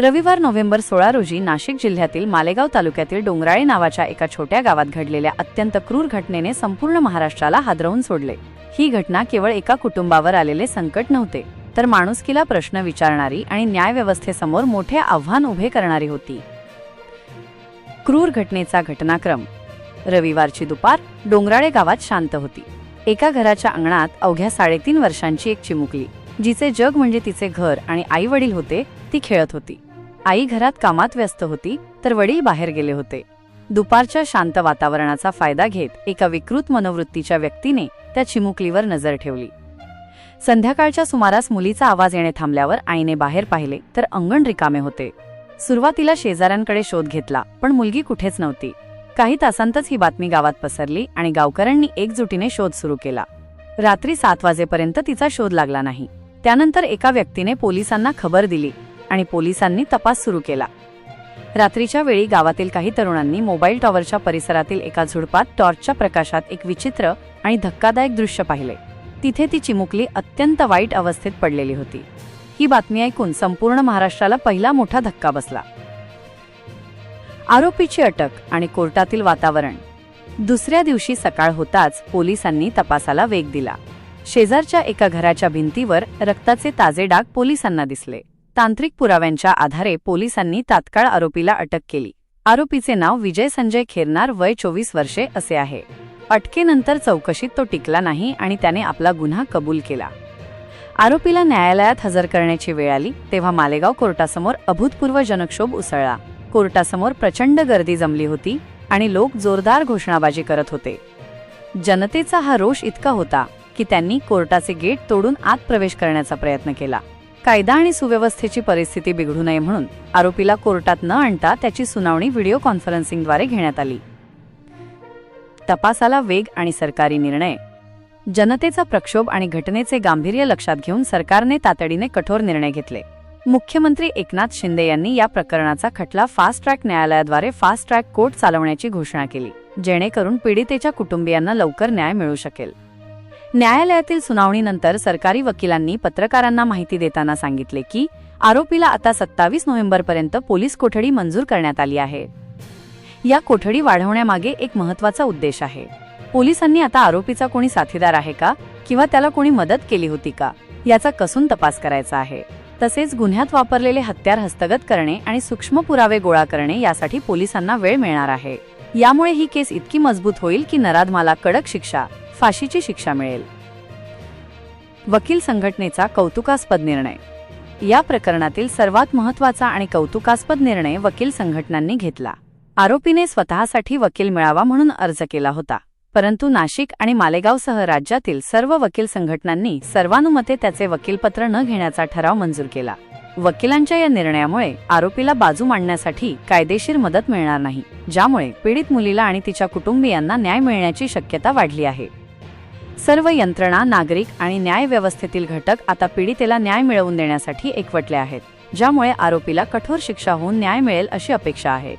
रविवार नोव्हेंबर सोळा रोजी नाशिक जिल्ह्यातील मालेगाव तालुक्यातील डोंगराळे नावाच्या एका छोट्या गावात घडलेल्या अत्यंत क्रूर घटनेने संपूर्ण महाराष्ट्राला हादरवून सोडले. ही घटना केवळ एका कुटुंबावर आलेले संकट नव्हते तर माणुसकीला प्रश्न विचारणारी आणि न्यायव्यवस्थेसमोर मोठे आव्हान उभे करणारी होती. क्रूर घटनेचा घटनाक्रम. रविवारची दुपार डोंगराळे गावात शांत होती. एका घराच्या अंगणात अवघ्या साडेतीन वर्षांची एक चिमुकली जिचे जग म्हणजे तिचे घर आणि आई वडील होते ती खेळत होती. आई घरात कामात व्यस्त होती तर वडील बाहेर गेले होते. दुपारच्या शांत वातावरणाचा फायदा घेत एका विकृत मनोवृत्तीच्या व्यक्तीने त्या चिमुकलीवर नजर ठेवली. संध्याकाळच्या सुमारास मुलीचा आवाज येणे थांबल्यावर आईने बाहेर पाहिले तर अंगण रिकामे होते. सुरुवातीला शेजाऱ्यांकडे शोध घेतला पण मुलगी कुठेच नव्हती. काही तासांतच ही बातमी गावात पसरली आणि गावकऱ्यांनी एकजुटीने शोध सुरू केला. रात्री सात वाजेपर्यंत तिचा शोध लागला नाही. त्यानंतर एका व्यक्तीने पोलिसांना खबर दिली आणि पोलिसांनी तपास सुरू केला. रात्रीच्या वेळी गावातील काही तरुणांनी मोबाईल टॉवरच्या परिसरातील एका झुडपात टॉर्चच्या प्रकाशात एक विचित्र आणि धक्कादायक दृश्य पाहिले. तिथे ती चिमुकली अत्यंत वाईट अवस्थेत पडलेली होती. ही बातमी ऐकून संपूर्ण महाराष्ट्राला पहिला मोठा धक्का बसला. आरोपीची अटक आणि कोर्टातील वातावरण. दुसऱ्या दिवशी सकाळ होताच पोलिसांनी तपासाला वेग दिला. शेजारच्या एका घराच्या भिंतीवर रक्ताचे ताजे डाग पोलिसांना दिसले. तांत्रिक पुराव्यांच्या आधारे पोलिसांनी तात्काळ आरोपीला अटक केली. आरोपीचे नाव विजय संजय खेरनार वय चोवीस वर्षे असे आहे. अटकेनंतर चौकशीत तो टिकला नाही आणि त्याने आपला गुन्हा कबूल केला. आरोपीला न्यायालयात हजर करण्याची वेळ आली तेव्हा मालेगाव कोर्टासमोर अभूतपूर्व जनक्षोभ उसळला. कोर्टासमोर प्रचंड गर्दी जमली होती आणि लोक जोरदार घोषणाबाजी करत होते. जनतेचा हा रोष इतका होता की त्यांनी कोर्टाचे गेट तोडून आत प्रवेश करण्याचा प्रयत्न केला. कायदा आणि सुव्यवस्थेची परिस्थिती बिघडू नये म्हणून आरोपीला कोर्टात न आणता त्याची सुनावणी व्हिडिओ कॉन्फरन्सिंगद्वारे घेण्यात आली. तपासाला वेग आणि सरकारी निर्णय. जनतेचा प्रक्षोभ आणि घटनेचे गांभीर्य लक्षात घेऊन सरकारने तातडीने कठोर निर्णय घेतले. मुख्यमंत्री एकनाथ शिंदे यांनी या प्रकरणाचा खटला फास्ट ट्रॅक न्यायालयाद्वारे फास्ट ट्रॅक कोर्ट चालवण्याची घोषणा केली जेणेकरून पीडितेच्या कुटुंबियांना लवकर न्याय मिळू शकेल. न्यायालयातील सुनावणीनंतर सरकारी वकिलांनी पत्रकारांना माहिती देताना सांगितले की आरोपीला आता सत्तावीस नोव्हेंबरपर्यंत पोलीस कोठडी मंजूर करण्यात आली आहे. या कोठडी वाढवण्यामागे एक महत्त्वाचा उद्देश आहे. पोलिसांनी आता आरोपीचा कोणी साथीदार आहे का किंवा त्याला कोणी मदत केली होती का याचा कसून तपास करायचा आहे. तसेच गुन्ह्यात वापरलेले हत्यार हस्तगत करणे आणि सूक्ष्म पुरावे गोळा करणे यासाठी पोलिसांना वेळ मिळणार आहे. यामुळे ही केस इतकी मजबूत होईल की नराधमाला कडक शिक्षा फाशीची शिक्षा मिळेल. वकील संघटनेचा कौतुकास्पद निर्णय. या प्रकरणातील सर्वात महत्त्वाचा आणि कौतुकास्पद निर्णय वकील संघटनांनी घेतला. आरोपीने स्वतःसाठी वकील मिळावा म्हणून अर्ज केला होता. परंतु नाशिक आणि मालेगावसह राज्यातील सर्व वकील संघटनांनी सर्वानुमते त्याचे वकीलपत्र न घेण्याचा ठराव मंजूर केला. वकिलांच्या या निर्णयामुळे आरोपीला बाजू मांडण्यासाठी कायदेशीर मदत मिळणार नाही ज्यामुळे पीडित मुलीला आणि तिच्या कुटुंबियांना न्याय मिळण्याची शक्यता वाढली आहे. सर्व यंत्रणा नागरिक आणि न्यायव्यवस्थेतील घटक आता पीडितेला न्याय मिळवून देण्यासाठी एकवटले आहेत ज्यामुळे आरोपीला कठोर शिक्षा होऊन न्याय मिळेल अशी अपेक्षा आहे.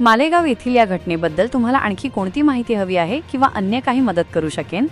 मालेगाव येथील या घटनेबद्दल तुम्हाला आणखी कोणती माहिती हवी आहे किंवा अन्य काही मदत करू शकेन?